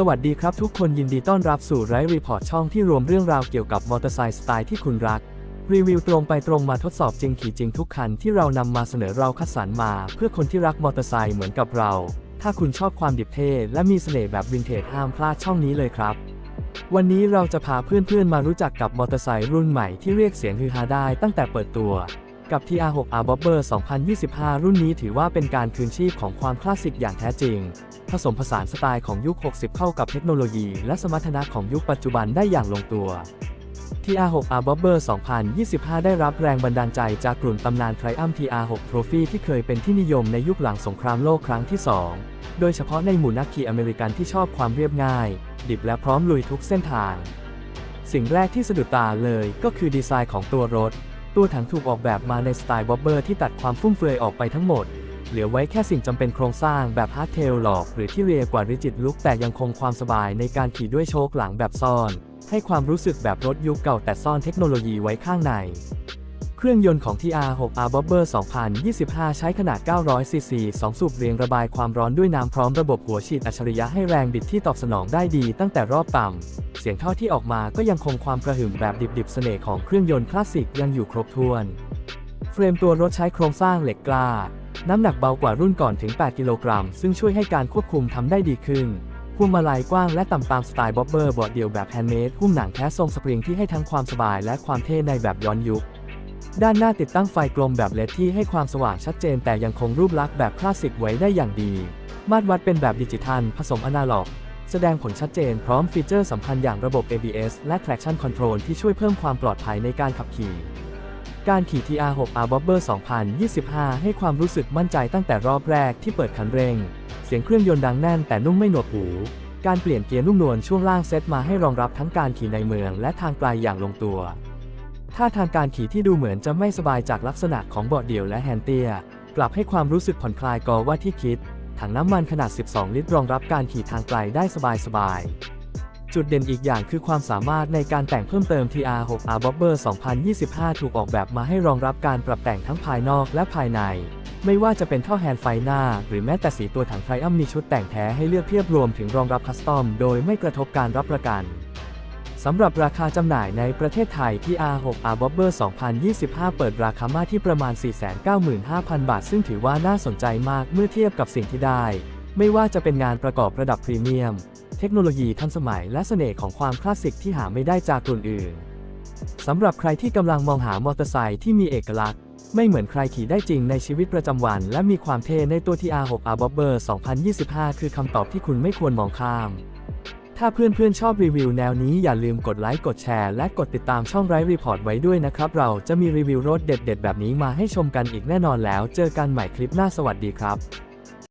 สวัสดีครับทุกคนยินดีต้อนรับสู่ไรรีพอร์ตช่องที่รวมเรื่องราวเกี่ยวกับมอเตอร์ไซค์สไตล์ที่คุณรัก รีวิวตรงไปตรงมาทดสอบจริงขี่จริงทุกคันที่เรานำมาเสนอเราคัดสรรมา เพื่อคนที่รักมอเตอร์ไซค์เหมือนกับเรา ถ้าคุณชอบความดิบเท่และมีเสน่ห์แบบวินเทจห้ามพลาดช่องนี้เลยครับ วันนี้เราจะพาเพื่อนๆมารู้จักกับมอเตอร์ไซค์รุ่นใหม่ที่เรียกเสียงฮือฮาได้ตั้งแต่เปิดตัว กับ TR6R Bobber 2025 รุ่นนี้ถือว่าเป็นการคืนชีพของความคลาสสิกอย่างแท้จริง ผสมผสานสไตล์ของยุค 60 เข้ากับเทคโนโลยีและสมรรถนะของยุคปัจจุบันได้อย่างลงตัว TR6R Bobber 2025 ได้รับแรงบันดาลใจจากกลุ่มตำนาน Triumph TR6 Trophy ที่เคยเป็นที่นิยมในยุคหลังสงครามโลกครั้งที่ 2 โดยเฉพาะในหมู่นักขี่อเมริกันที่ชอบความเรียบง่าย ดิบและพร้อมลุยทุกเส้นทาง สิ่งแรกที่สะดุดตาเลยก็คือดีไซน์ของตัวรถ ตัวถังถูกออกแบบมาในสไตล์บอบเบอร์ที่ตัดความฟุ่มเฟือยออกไปทั้งหมด เหลือไว้แค่สิ่งจำเป็นโครงสร้างแบบฮาร์ดเทลหลอก หรือที่เรียกว่าริจิตลุกแต่ยังคงความสบายในการขี่ด้วยโชคหลังแบบซ่อน ให้ความรู้สึกแบบรถยุคเก่าแต่ซ่อนเทคโนโลยีไว้ข้างใน เครื่องยนต์ของ TR6R Bobber 2025 ใช้ขนาด 900 ซีซี 2 สูบเรียงระบายความร้อนด้วยน้ำพร้อมระบบหัวฉีดอัจฉริยะให้แรงบิดที่ตอบสนองได้ดีตั้งแต่รอบต่ำ สียงท่อที่ออกมาก็ยังคงความกระหึ่มแบบดิบๆเสน่ห์ของเครื่องยนต์คลาสสิกยังอยู่ครบถ้วน เฟรมตัวรถใช้โครงสร้างเหล็กกล้า น้ำหนักเบากว่ารุ่นก่อนถึง 8 กิโลกรัม ซึ่งช่วยให้การควบคุมทำได้ดีขึ้นพวงมาลัยกว้างและต่ำตามสไตล์บ๊อบเบอร์บาะเดี่ยวแบบแฮนด์เมดหุ้มหนังแท้ทรงสปริงที่ให้ทั้งความสบายและความเท่ในแบบย้อนยุค ด้านหน้าติดตั้งไฟกลมแบบเลดที่ให้ความสว่างชัดเจนแต่ยังคงรูปลักษณ์แบบคลาสสิกไว้ได้อย่างดี มาตรวัดเป็นแบบดิจิทัล ผสมอนาล็อก แสดงผลชัดเจนพร้อมฟีเจอร์สำคัญอย่างระบบ ABS และ Traction Control ที่ช่วยเพิ่มความปลอดภัยในการขับขี่ การขี่ TR6R Bobber 2025 ให้ความรู้สึกมั่นใจตั้งแต่รอบแรกที่เปิดคันเร่ง เสียงเครื่องยนต์ดังแน่นแต่นุ่มไม่หนวกหู การเปลี่ยนเกียร์นุ่มนวลช่วงล่างเซตมาให้รองรับทั้งการขี่ในเมืองและทางไกลอย่างลงตัว ท่าทางการขี่ที่ดูเหมือนจะไม่สบายจากลักษณะของเบาะเดี่ยวและแฮนด์เตียกลับให้ความรู้สึกผ่อนคลายกว่าที่คิด ถังน้ำมันขนาด 12 ลิตรรองรับการขี่ทางไกลได้สบายๆ จุดเด่นอีกอย่างคือความสามารถในการแต่งเพิ่มเติม TR6R Bobber 2025 ถูกออกแบบมาให้รองรับการปรับแต่งทั้งภายนอกและภายใน ไม่ว่าจะเป็นท่อแฮนด์ไฟหน้า หรือแม้แต่สีตัวถังไทรอัมมีชุดแต่งแท้ให้เลือกเพียบรวมถึงรองรับคัสตอม โดยไม่กระทบการรับประกัน สำหรับราคาจำหน่ายในประเทศไทยที่ R6R Bobber 2025 เปิดราคามาที่ประมาณ 495,000 บาท ซึ่งถือว่าน่าสนใจมากเมื่อเทียบกับสิ่งที่ได้ ไม่ว่าจะเป็นงานประกอบระดับพรีเมียม เทคโนโลยีทันสมัยและเสน่ห์ของความคลาสสิกที่หาไม่ได้จากกลุ่นอื่น สำหรับใครที่กำลังมองหามอเตอร์ไซค์ที่มีเอกลักษณ์ ไม่เหมือนใครขี่ได้จริงในชีวิตประจำวัน และมีความเท่ในตัว TR6R Bobber 2025 คือคำตอบที่คุณไม่ควรมองข้าม ถ้าเพื่อนๆชอบรีวิวแนวนี้อย่าลืมกดไลค์กดแชร์และกดติดตามช่องไร้รีพอร์ตไว้ด้วยนะครับ เราจะมีรีวิวรถเด็ดๆ แบบนี้มาให้ชมกันอีกแน่นอนแล้ว เจอกันใหม่คลิปหน้าสวัสดีครับ